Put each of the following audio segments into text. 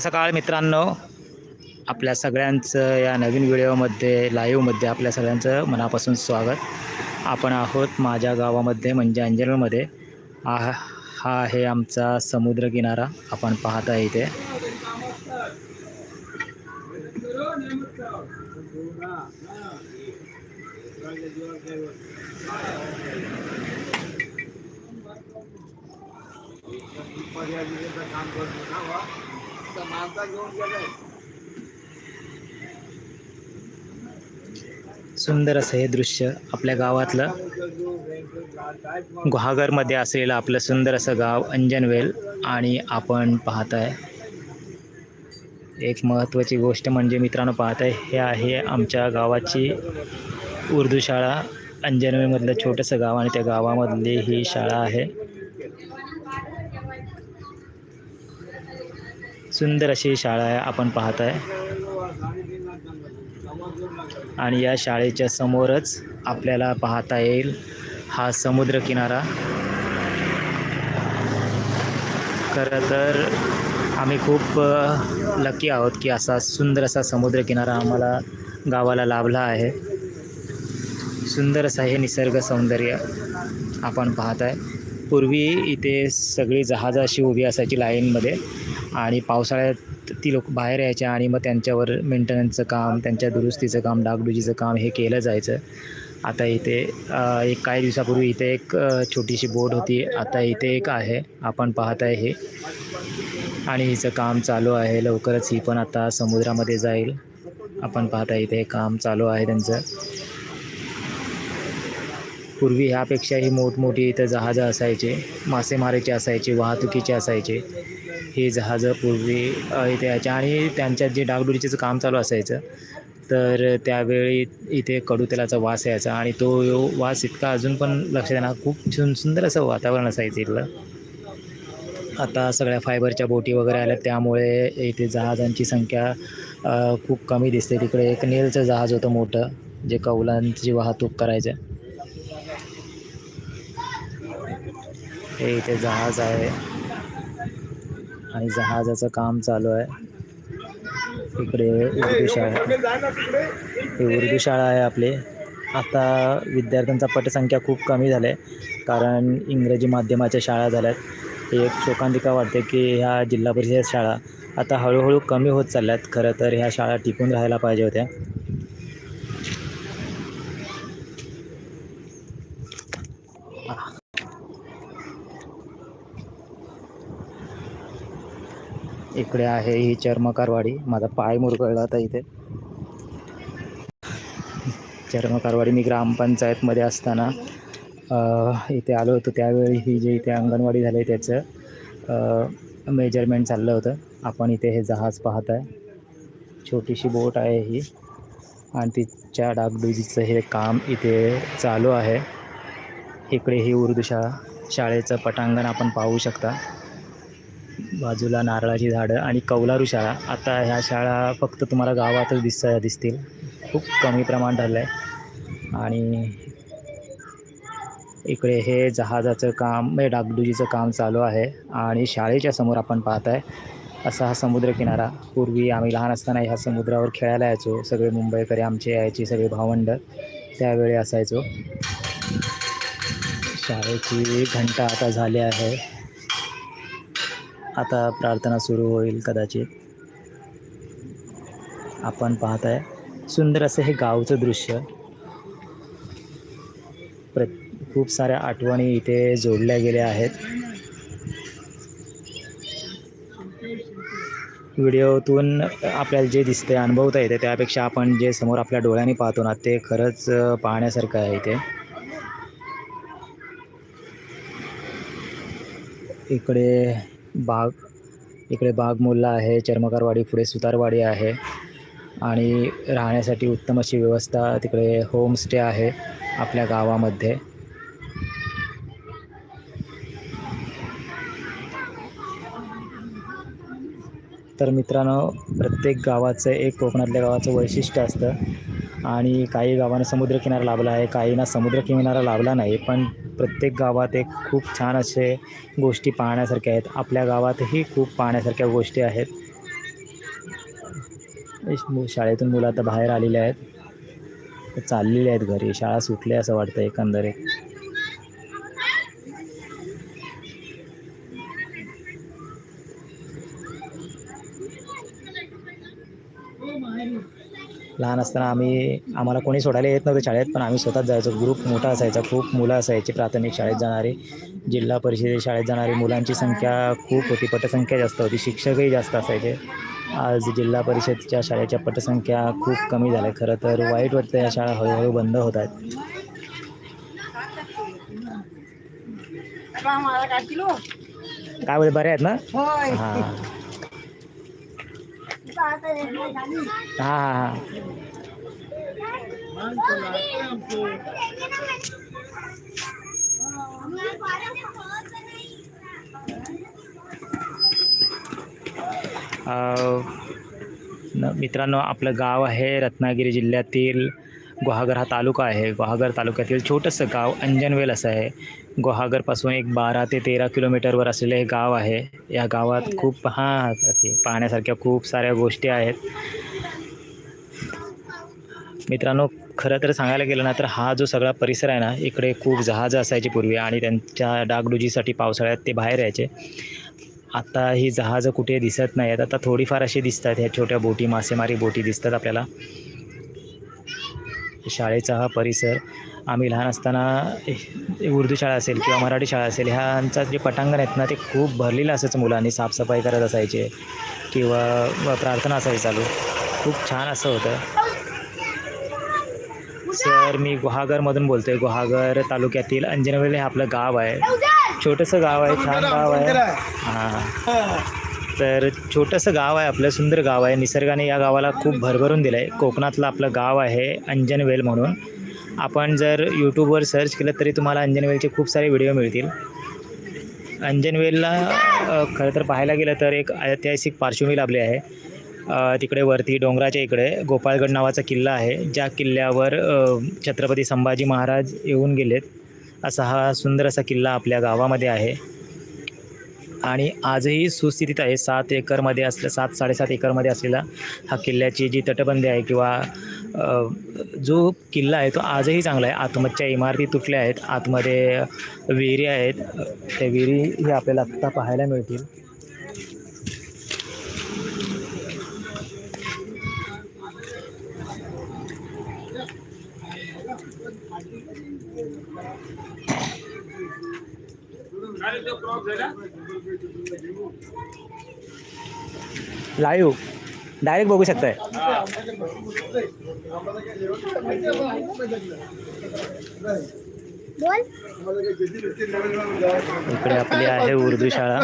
सकाळ मित्रांनो आपल्या सगळ्यांचं या नवीन व्हिडिओमध्ये लाईव्हमध्ये आपल्या सगळ्यांचं मनापासून स्वागत. आपण आहोत माझ्या गावामध्ये म्हणजे अंजनमध्ये. आ हा आहे आमचा समुद्रकिनारा आपण पाहत आहे इथे. सुंदर असं हे दृश्य आपल्या गावातलं. गुहागरमध्ये असलेलं आपलं सुंदर असं गाव अंजनवेल आणि आपण पाहत आहे एक महत्त्वाची गोष्ट म्हणजे मित्रांनो पाहत आहे हे आहे आमच्या गावाची उर्दू शाळा. अंजनवेलमधलं छोटंसं गाव आणि त्या गावामधली ही शाळा आहे. सुंदर अशी शाळा आहे आपण पाहत आहे आणि या शाळेच्या समोरच आपल्याला पाहता येईल हा समुद्रकिनारा. खरं तर आम्ही खूप लकी आहोत की असा सुंदर असा समुद्रकिनारा आम्हाला गावाला लाभला आहे. सुंदर असा हे निसर्ग सौंदर्य आपण पाहत आहे पूर्वी इथे सगळी जहाजं अशी उभी असायची लाईनमध्ये. आणि पावसाळ्यात ती लोक बाहेर यायचे आणि मग त्यांच्यावर मेंटेनन्सचं काम त्यांच्या दुरुस्तीचं काम डागडुजीचं काम हे केलं जायचं. आता इथे एक काही दिवसापूर्वी इथे एक छोटीशी बोट होती. आता इथे एक आहे. आपण पाहत आहे हे. आणि हिचं काम चालू आहे. लवकरच ही पण आता समुद्रामध्ये जाईल. आपण पाहता इथे काम चालू आहे त्यांचं. पूर्वी ह्यापेक्षाही मोठमोठी इथं जहाजं असायचे मासेमारीचे असायचे वाहतुकीचे असायचे. ही जहाजं पूर्वी इथे यायच्या आणि त्यांच्यात जे डागडुरीचं काम चालू असायचं तर त्यावेळी इथे कडूतेलाचा वास यायचा आणि तो वास इतका अजून पण लक्षात येणार खूप सुन सुंदर असं वातावरण असायचं इथलं. आता सगळ्या फायबरच्या बोटी वगैरे आल्या त्यामुळे इथे जहाजांची संख्या खूप कमी दिसते. तिकडे एक नेलचं जहाज होतं मोठं जे कौलांची वाहतूक करायचं. हे इथे जहाज आहे. आणि जहाजाचं काम चालू आहे. इकडे उर्दू शाळा ही उर्दू शाळा आहे आपली. आता विद्यार्थ्यांचा पटसंख्या खूप कमी झाली आहे कारण इंग्रजी माध्यमाच्या शाळा झाल्यात. एक शोकांतिका वाटते की ह्या जिल्हा परिषद शाळा आता हळूहळू कमी होत चालल्या आहेत खरं तर ह्या शाळा टिकून राहायला पाहिजे होत्या. इकडे आहे ही चर्मकारवाडी. माझा पाय मुरगळला होता इथे. चर्मकारवाडी मी ग्रामपंचायतमध्ये असताना इथे आलो होतो. त्यावेळी ही जे इथे अंगणवाडी झाली त्याचं मेजरमेंट चाललं होतं. आपण इथे हे जहाज पाहत आहे छोटीशी बोट आहे ही. आणि तिच्या डागडुजीचं हे काम इथे चालू आहे. इकडे ही उर्दू शाळा शाळेचं पटांगण आपण पाहू शकता. बाजूला नारळाची झाडं आणि कौलारू शाळा. आता ह्या शाळा फक्त तुम्हाला गावातच दिस दिसतील. खूप कमी प्रमाण झालं आहे आणि इकडे हे जहाजाचं काम म्हणजे डागडुजीचं काम चालू आहे आणि शाळेच्या समोर आपण पाहत आहे असा हा समुद्रकिनारा. पूर्वी आम्ही लहान असताना ह्या समुद्रावर खेळायला यायचो. सगळे मुंबईकरी आमचे यायची सगळे भावंड. त्यावेळी असायचो. शाळेची घंटा आता झाली आहे. आता प्रार्थना सुरू होईल कदाचित. आपण पाहत आहे सुंदर असं हे गावचं दृश्य. प्र खूप साऱ्या आठवणी इथे जोडल्या गेल्या आहेत. व्हिडिओतून आपल्याला जे दिसते अनुभवता येते त्यापेक्षा आपण जे समोर आपल्या डोळ्यांनी पाहतो ना ते खरंच पाहण्यासारखं आहे इथे. इकडे बाग. इकडे बागमुल्ला आहे चर्मकारवाडी पुढे सुतारवाडी आहे. आणि राहण्यासाठी उत्तम अशी व्यवस्था तिकडे होमस्टे आहे आपल्या गावामध्ये. तर मित्रांनो प्रत्येक गावाचं एक कोकणातल्या गावाचं वैशिष्ट्य असतं. आणि काही गावांना समुद्रकिनारा लाभला आहे काहींना समुद्रकिनारा लाभला नाही पण प्रत्येक गावात एक खूप छान असे गोष्टी पाहण्यासारख्या आहेत. आपल्या गावातही खूप पाहण्यासारख्या गोष्टी आहेत. शाळेतून मुलं आता बाहेर आलेली आहेत. चाललेली आहेत घरी. शाळा सुटली असं वाटतं एकंदरीत. लहान असताना आम्ही आम्हाला कोणी सोडायला येत नव्हतं शाळेत पण आम्ही स्वतःच जायचो. ग्रुप मोठा असायचा खूप मुलं असायची प्राथमिक शाळेत जाणारी जिल्हा परिषदे शाळेत जाणारी. मुलांची संख्या खूप होती पटसंख्या जास्त होती शिक्षकही जास्त असायचे. आज जिल्हा परिषदच्या शाळेच्या पटसंख्या खूप कमी झाल्या. खरं तर वाईट वाटतं या शाळा हळूहळू बंद होत आहेत. काय बोलते बरे आहेत ना? हां. हाँ हाँ हाँ मित्रांनो, आपलं रत्नागिरी जिल्ह्यातील गुहागर हा तालुका आहे. गुहागर तालुक्यातील छोटंसं गाव अंजनवेल आहे. गुहागरपासून एक बारा ते तेरा किलोमीटरवर असलेलं हे गाव आहे. या गावात खूप हां पाहण्यासारख्या खूप साऱ्या गोष्टी आहेत. मित्रांनो खरं तर सांगायला गेलं ना तर हा जो सगळा परिसर आहे ना इकडे खूप जहाजं असायची पूर्वी आणि त्यांच्या डागडुजीसाठी पावसाळ्यात ते बाहेर यायचे. आता ही जहाजं कुठे दिसत नाही आहेत आता थोडीफार अशी दिसतात ह्या छोट्या बोटी मासेमारी बोटी दिसतात आपल्याला. शाळेचा हा परिसर. आम्ही लहान असताना उर्दू शाळा असेल किंवा मराठी शाळा असेल ह्यांचा जे पटांगण आहेत ना ते खूप भरलेलं असायचं मुलांनी साफसफाई करत असायचे किंवा प्रार्थना असायची चालू. खूप छान असं होतं. सर मी गुहागरमधून बोलतोय. गुहागर तालुक्यातील अंजनवेल हे आपलं गाव आहे. छोटंसं गाव आहे छान गाव आहे. हां. तर छोटंसं गाव आहे आपलं सुंदर गाव आहे. निसर्गाने या गावाला खूप भरभरून दिलं आहे कोकणातलं आपलं गाव आहे अंजनवेल म्हणून. आपण जर यूट्यूबवर सर्च केलं तरी तुम्हाला अंजनवेलचे खूप सारे व्हिडिओ मिळतील. अंजनवेलला खरं तर पाहायला गेलं तर एक ऐतिहासिक पार्श्वभूमी लाभली आहे. तिकडे वरती डोंगराच्या इकडे गोपाळगड नावाचा किल्ला आहे. ज्या किल्ल्यावर छत्रपती संभाजी महाराज येऊन गेलेत. असा हा सुंदर असा किल्ला आपल्या गावामध्ये आहे. आणि आजही सुस्थितीत आहे. सात एकरमध्ये असल्या सात साडेसात एकरमध्ये असलेला हा किल्ल्याची जी तटबंदी आहे किंवा जो किल्ला आहे तो आजही चांगला आहे. आतमधच्या इमारती तुटल्या आहेत. आतमध्ये विहिरी आहेत. त्या विहिरी ही आपल्याला आत्ता पाहायला मिळतील. लाईव्ह. डायरेक्ट बघू शकताय. इकडे आपली आहे उर्दू शाळा.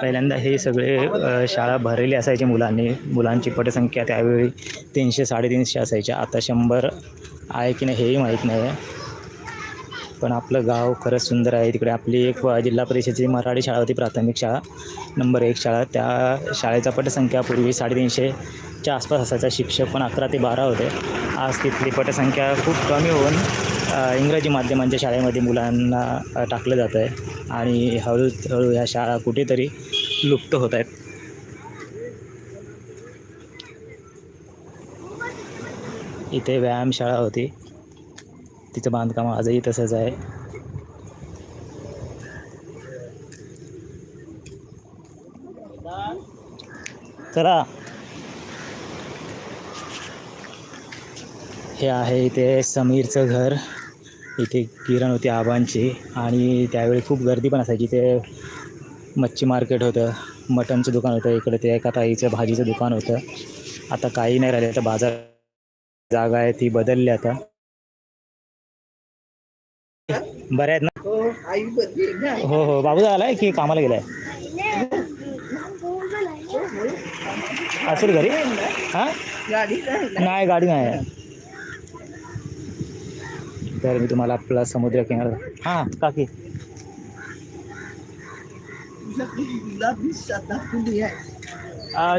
पहिल्यांदा हे सगळे शाळा भरलेली असायची मुलांनी. मुलांची पटसंख्या त्यावेळी तीनशे साडेतीनशे असायच्या. आता शंभर आहे की नाही हेही माहीत नाही आहे पण आपलं गाव खरंच सुंदर आहे. तिकडे आपली एक जिल्हा परिषदेची मराठी शाळा होती प्राथमिक शाळा नंबर एक शाळा. त्या शाळेचा पटसंख्या पूर्वी साडेतीनशेच्या आसपास असायचा. शिक्षक पण अकरा ते बारा होते. आज तिथली पटसंख्या खूप कमी होऊन इंग्रजी माध्यमांच्या शाळेमध्ये मुलांना टाकलं जातं आहे. आणि हळूहळू ह्या शाळा कुठेतरी लुप्त होत आहेत. इथे व्यायामशाळा होती. तिचं बांधकाम आजही तसंच आहे. चला हे आहे इथे समीरचं घर. इथे किरण होती आबांची आणि त्यावेळी खूप गर्दी पण असायची. इथे मच्छी मार्केट होतं मटनचं दुकान होतं इकडे ते एका ताईचं भाजीचं दुकान होतं. आता काही नाही राहिलं आता बाजार जागा आहे ती बदलली आता. बरे आहेत ना? हो हो. बाबू आलाय की कामाला गेलाय? असेल घरी? हां? गाडी नाही गाडी नाही तर मी तुम्हाला आपला समुद्र किनारा हां काकी.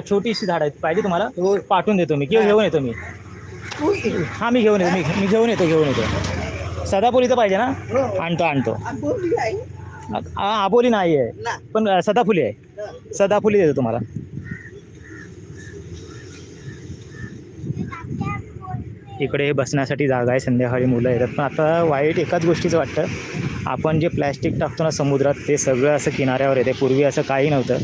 छोटीशी झाड आहेत. पाहिजे तुम्हाला? पाठवून देतो मी किंवा घेऊन येतो मी. हां मी घेऊन येतो. मी मी घेऊन येतो घेऊन येतो. सदाफुलीचं पाहिजे ना? हो. आणतो आणतो. आंबोली नाही आहे. पण सदाफुली आहे. सदाफुली देतो तुम्हाला. इकडे बसण्यासाठी जागा आहे संध्याकाळी मुलं येतात. पण आता वाईट एकाच गोष्टीचं वाटतं. आपण जे प्लॅस्टिक टाकतो ना समुद्रात ते सगळं असं किनाऱ्यावर येते. पूर्वी असं काही नव्हतं.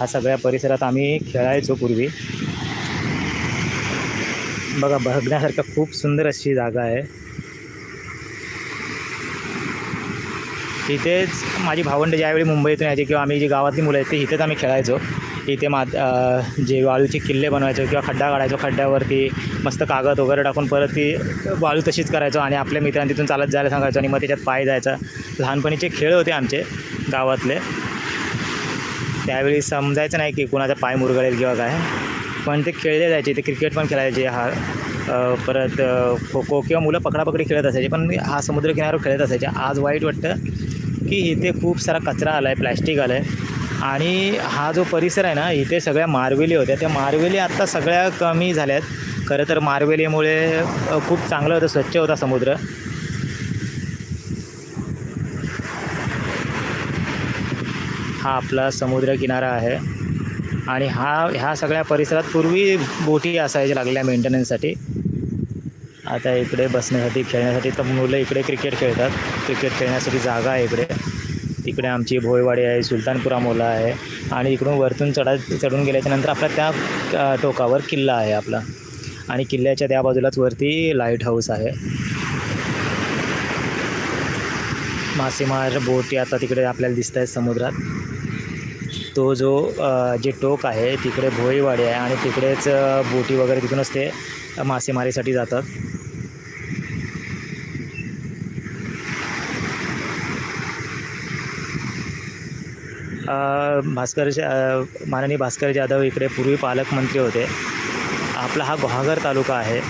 हा सगळ्या परिसरात आम्ही खेळायचो पूर्वी. बघा बघण्यासारखं खूप सुंदर अशी जागा आहे. इथेच माझी भावंड ज्यावेळी मुंबईतून यायची किंवा आम्ही जी गावातली मुलं आहेत ते इथेच आम्ही खेळायचो. इथे मा जे वाळूचे किल्ले बनवायचो किंवा खड्डा काढायचो खड्ड्यावरती मस्त कागद वगैरे टाकून परत ती वाळू तशीच करायचो आणि आपल्या मित्रांनी तिथून चालत जायला सांगायचो आणि मग त्याच्यात पाय जायचा. लहानपणीचे खेळ होते आमचे गावातले. त्यावेळी समजायचं नाही की कुणाचा पाय मुरगळेल किंवा काय. पण ते खेळले जायचे ते क्रिकेट पण खेळायचे हा. परत खो खो किंवा मुलं पकडापकडी खेळत असायचे पण हा समुद्रकिनाऱ्यावर खेळत असायचे. आज वाईट वाटतं की इथे खूप सारा कचरा आला आहे प्लॅस्टिक आलं आहे आणि हा जो परिसर आहे ना इथे सगळ्या मारवेली होत्या. त्या मारवेली आत्ता सगळ्या कमी झाल्या आहेत खरं तर मारवेलीमुळे खूप चांगलं होतं स्वच्छ होता समुद्र. हा आपला समुद्रकिनारा आहे. आणि हा ह्या सगळ्या परिसरात पूर्वी बोटी असायच्या लागल्या मेंटेनन्ससाठी आता इकडे बसण्यासाठी खेळण्यासाठी तर मुलं इकडे क्रिकेट खेळतात. क्रिकेट खेळण्यासाठी जागा आहे इकडे. तिकडे आमची भोयवाडी आहे सुलतानपुरा मोला आहे आणि इकडून वरतून चढा चढून गेल्याच्यानंतर आपल्या आपला त्या टोकावर किल्ला आहे आपला. आणि किल्ल्याच्या त्या बाजूलाच वरती लाइट हाऊस आहे. मासेमार बोटी आता तिकडे आपल्याला दिसत आहेत समुद्रात. तो जो जे टोक आहे तिकडे भोईवाडी आहे आणि तिकडेच बोटी वगैरे तिथूनच ते मासेमारीसाठी जातात. भास्कर माननीय भास्कर जाधव इकडे पूर्वी पालकमंत्री होते. आपला हा गुहागर तालुका आहे.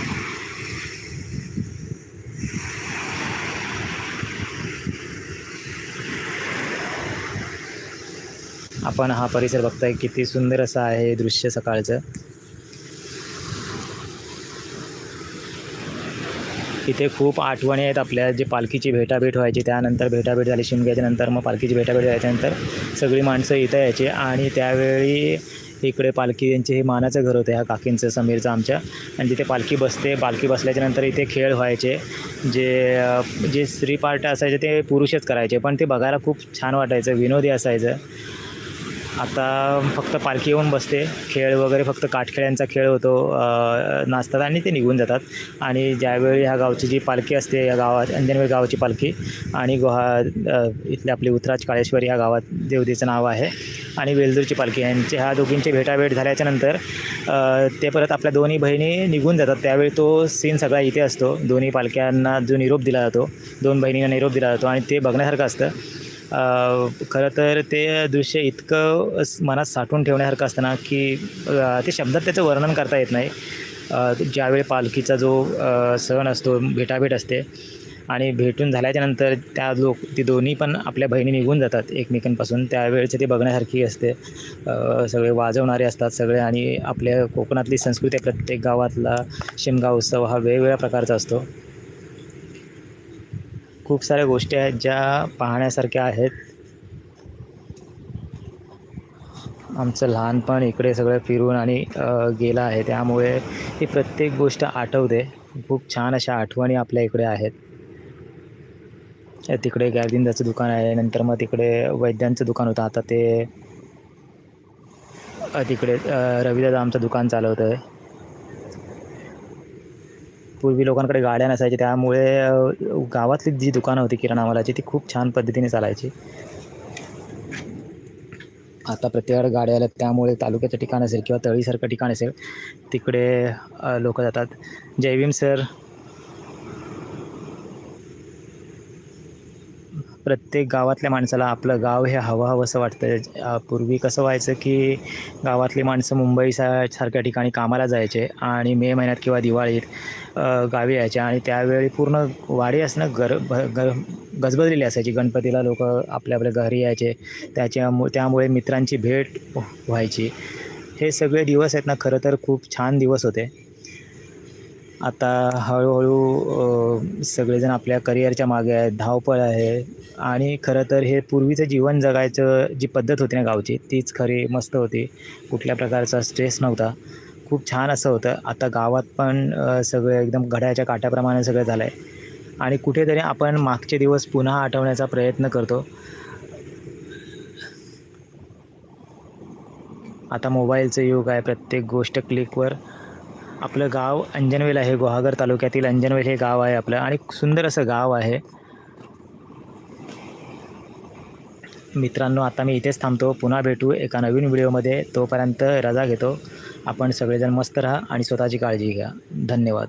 आपण हा परिसर बघताय किती सुंदर असा आहे दृश्य सकाळचं. इथे खूप आठवणी आहेत आपल्या. जे पालखीची भेटाभेट व्हायची त्यानंतर भेटाभेट झाली शिमग्याच्या नंतर मग पालखीची भेटाभेट झाल्याच्यानंतर सगळी माणसं इथं यायची. आणि त्यावेळी इकडे पालखी यांचे हे मानाचं घर होतं ह्या काकींचं समीरचं आमच्या. आणि तिथे पालखी बसते. पालखी बसल्याच्यानंतर इथे खेळ व्हायचे. जे जे स्त्री पार्ट असायचे ते पुरुषच करायचे. पण ते बघायला खूप छान वाटायचं विनोदी असायचं. आता फक्त पालखी येऊन बसते. खेळ वगैरे फक्त काठखेळ्यांचा खेळ होतो नाचतात आणि ते निघून जातात. आणि ज्यावेळी ह्या गावची जी पालखी असते या गावात अंजनवेल गावाची पालखी आणि गुहा इथले आपली उतराज काळेश्वर ह्या गावात देवदेचं नाव आहे आणि वेलदूरची पालखी यांचे ह्या दोघींची भेटाभेट झाल्याच्यानंतर ते परत आपल्या दोन्ही बहिणी निघून जातात. त्यावेळी तो सीन सगळा इथे असतो. दोन्ही पालख्यांना जो निरोप दिला जातो दोन बहिणींना निरोप दिला जातो आणि ते बघण्यासारखं असतं. खरं तर ते दृश्य इतकं मनात साठवून ठेवण्यासारखं असतं ना की ते शब्दात त्याचं वर्णन करता येत नाही. ज्यावेळी पालखीचा जो सण असतो भेटाभेट असते आणि भेटून झाल्याच्यानंतर त्या लोक ती दोन्ही पण आपल्या बहिणी निघून जातात एकमेकांपासून. त्यावेळेचे ते बघण्यासारखी असते. सगळे वाजवणारे असतात सगळे आणि आपल्या कोकणातली संस्कृती प्रत्येक गावातला शिमगा उत्सव हा वेगवेगळ्या प्रकारचा असतो. खूप साऱ्या गोष्टी आहेत ज्या पाहण्यासारख्या आहेत. आमचं लहानपण इकडे सगळं फिरून आणि गेलं आहे. त्यामुळे ही प्रत्येक गोष्ट आठवते. खूप छान अशा आठवणी आपल्या इकडे आहेत. तिकडे गॅरदिंदाचं दुकान आहे. नंतर मग तिकडे वैद्यांचं दुकान होतं. आता ते तिकडे रविदादा आमचं दुकान चालवतं आहे पूर्वी लोकांकडे गाड्या नसायच्या त्यामुळे गावातली जी दुकानं होती किराणा मालाची ती खूप छान पद्धतीने चालायची. आता प्रत्येकाकडे गाड्या आल्या त्यामुळे तालुक्याचं ठिकाण असेल किंवा तळीसारखं ठिकाण असेल तिकडे लोक जातात. जयभीम सर. प्रत्येक गावातल्या माणसाला आपलं गाव हे हवं हवंसं वाटतं. पूर्वी कसं व्हायचं की गावातली माणसं मुंबई सा सारख्या ठिकाणी कामाला जायचे आणि मे महिन्यात किंवा दिवाळीत गावी यायचे आणि त्यावेळी पूर्ण वाडी असणं गर भ ग गजबजलेली असायची. गणपतीला लोक आपल्या आपल्या घरी यायचे. त्याच्यामु त्यामुळे मित्रांची भेट व्हायची. हे सगळे दिवस आहेत ना खरं तर खूप छान दिवस होते. आता हळूहळू सगळेजण आपल्या करिअरच्या मागे आहेत धावपळ आहे आणि खरं तर हे पूर्वीचं जीवन जगायचं जी पद्धत होती ना गावची तीच खरी मस्त होती. कुठल्या प्रकारचा स्ट्रेस नव्हता. खूप छान असं होतं. आता गावात पण सगळं एकदम घड्याच्या काट्याप्रमाणे सगळं झालं आहे आणि कुठेतरी आपण मागचे दिवस पुन्हा आठवण्याचा प्रयत्न करतो. आता मोबाईलचं युग आहे. प्रत्येक गोष्ट क्लिकवर आपलं गाव अंजनवेल आहे गुहागर तालुक्यातील अंजनवेल हे गाव आहे आपलं आणि सुंदर असं गाव आहे. मित्रांनो आता मी इथेच थांबतो. पुन्हा भेटू एका नवीन व्हिडिओमध्ये. तोपर्यंत रजा घेतो. आपण सगळेजण मस्त राहा आणि स्वतःची काळजी घ्या. धन्यवाद.